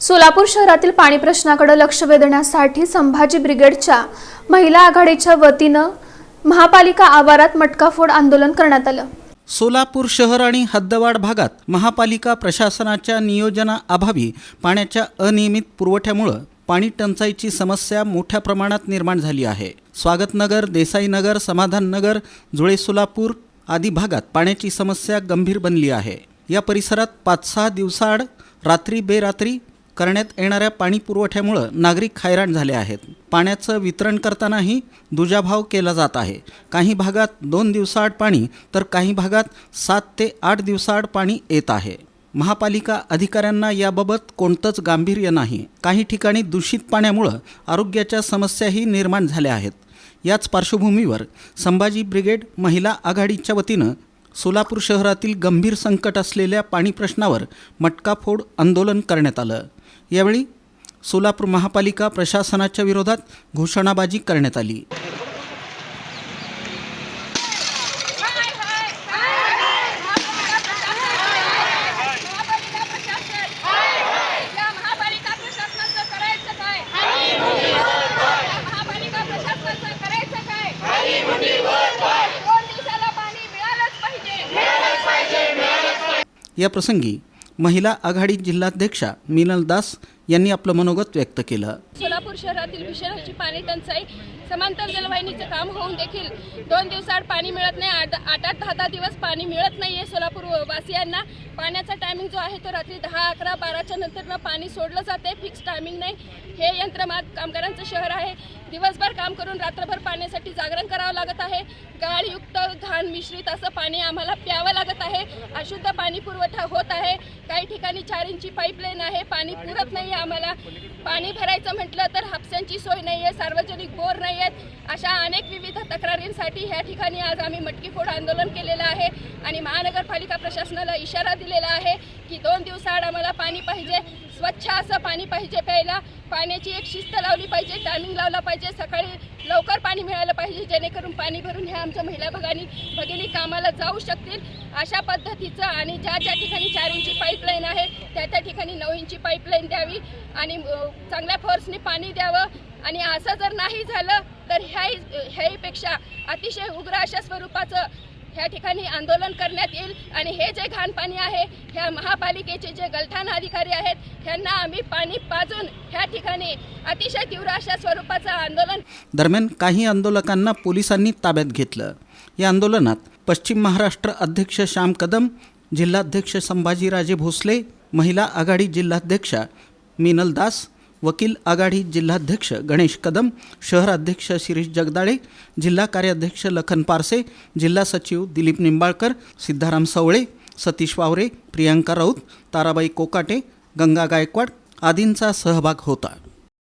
सोलापूर शहरातील पाणी प्रश्नाकडे लक्ष वेधण्यासाठी संभाजी ब्रिगेडच्या महिला आघाडीच्या वतीनं महापालिका आवारात मटकाफोड आंदोलन करण्यात आलं. सोलापूर शहर आणि हद्दवाड भागात महापालिका प्रशासनाच्या नियोजनाअभावी पाण्याच्या अनियमित पुरवठ्यामुळं पाणी टंचाईची समस्या मोठ्या प्रमाणात निर्माण झाली आहे. स्वागतनगर देसाईनगर समाधाननगर जुळे सोलापूर आदी भागात पाण्याची समस्या गंभीर बनली आहे. या परिसरात पाच सहा दिवसाआड रात्री बेरात्री करण्यात येणाऱ्या पाणी पुरवठ्यामुळं नागरिक हैराण झाले आहेत. पाण्याचं वितरण करतानाही दुजाभाव केला जात आहे. काही भागात दोन दिवसाआड पाणी तर काही भागात सात ते आठ दिवसाआड पाणी येत आहे. महापालिका अधिकाऱ्यांना याबाबत कोणतंच गांभीर्य नाही. काही ठिकाणी दूषित पाण्यामुळं आरोग्याच्या समस्याही निर्माण झाल्या आहेत. याच पार्श्वभूमीवर संभाजी ब्रिगेड महिला आघाडीच्या वतीनं सोलापूर शहरातील गंभीर संकट असलेल्या पाणी प्रश्नावर मटकाफोड आंदोलन करण्यात आलं. यावेळी सोलापूर महापालिका प्रशासनाच्या विरोधात घोषणाबाजी करण्यात आली. या प्रसंगी महिला आघाडी जिल्हाध्यक्षा मिनल दास यांनी आपलं मनोगत व्यक्त केलं. सोलापूर शहरातील भीषण पाणी टंचाई समांतर जलवाहिनीचं काम होऊन देखील दोन दिवसाआड पाणी मिळत नाही. आठ आठ आठ दहा दहा दिवस पाणी मिळत नाही आहे सोलापूर वासियांना पाण्याचा टायमिंग जो आहे तो रात्री दहा अकरा बाराच्या नंतरनं पाणी सोडलं जाते. फिक्स टायमिंग नाही. हे यंत्रमाग कामगारांचं शहर आहे. दिवसभर काम करून रात्रभर पाण्यासाठी जागरण करावं लागत आहे. गाळयुक्त घाण मिश्रित असं पाणी आम्हाला प्यावं लागत आहे. अशुद्ध पाणी पुरवठा होत आहे. काही ठिकाणी चार इंची पाईपलाईन आहे. पाणी पुरत नाही. आम्हाला पाणी भरायचं म्हटलं तर हापस्यांची सोय नाही आहे सार्वजनिक बोर नाही आहेत. अशा अनेक विविध तक्रारींसाठी ह्या ठिकाणी आज आम्ही मटकीफोड आंदोलन केलेलं आहे आणि महानगरपालिका प्रशासनाला इशारा दिलेला आहे की दोन दिवसाआड आम्हाला पाणी पाहिजे स्वच्छ असं पाणी पाहिजे पाण्याची एक शिस्त लावली पाहिजे टायमिंग लावला पाहिजे सकाळी लवकर पाणी मिळालं पाहिजे जेणेकरून पाणी भरून ह्या आमच्या महिला भगानी भगिनी कामाला जाऊ शकतील. अशा पद्धतीचं आणि ज्या ज्या ठिकाणी चार इंची पाईपलाईन आहे त्या त्या ठिकाणी नऊ इंची पाईपलाईन द्यावी आणि चांगल्या फोर्सने पाणी द्यावं. आणि असं जर नाही झालं तर ह्याही ह्याहीपेक्षा अतिशय उग्र अशा स्वरूपाचं ह्या ठिकाणी आंदोलन करण्यात येईल. आणि हे जे घाण पाणी आहे ह्या महापालिकेचे जे गलथान अधिकारी आहेत ह्यांना आम्ही पाणी पाजून ह्या ठिकाणी अतिशय तीव्र अशा स्वरूपाचं आंदोलन दरम्यान काही आंदोलकांना पोलिसांनी ताब्यात घेतलं. या आंदोलनात पश्चिम महाराष्ट्र अध्यक्ष श्याम कदम जिल्हाध्यक्ष संभाजीराजे भोसले महिला आघाडी जिल्हाध्यक्षा मिनल दास वकील आघाडी जिल्हाध्यक्ष गणेश कदम शहराध्यक्ष शिरीष जगदाळे जिल्हा कार्याध्यक्ष लखन पारसे जिल्हा सचिव दिलीप निंबाळकर सिद्धाराम सवळे सतीश वावरे प्रियांका राऊत ताराबाई कोकाटे गंगा गायकवाड आदींचा सहभाग होता.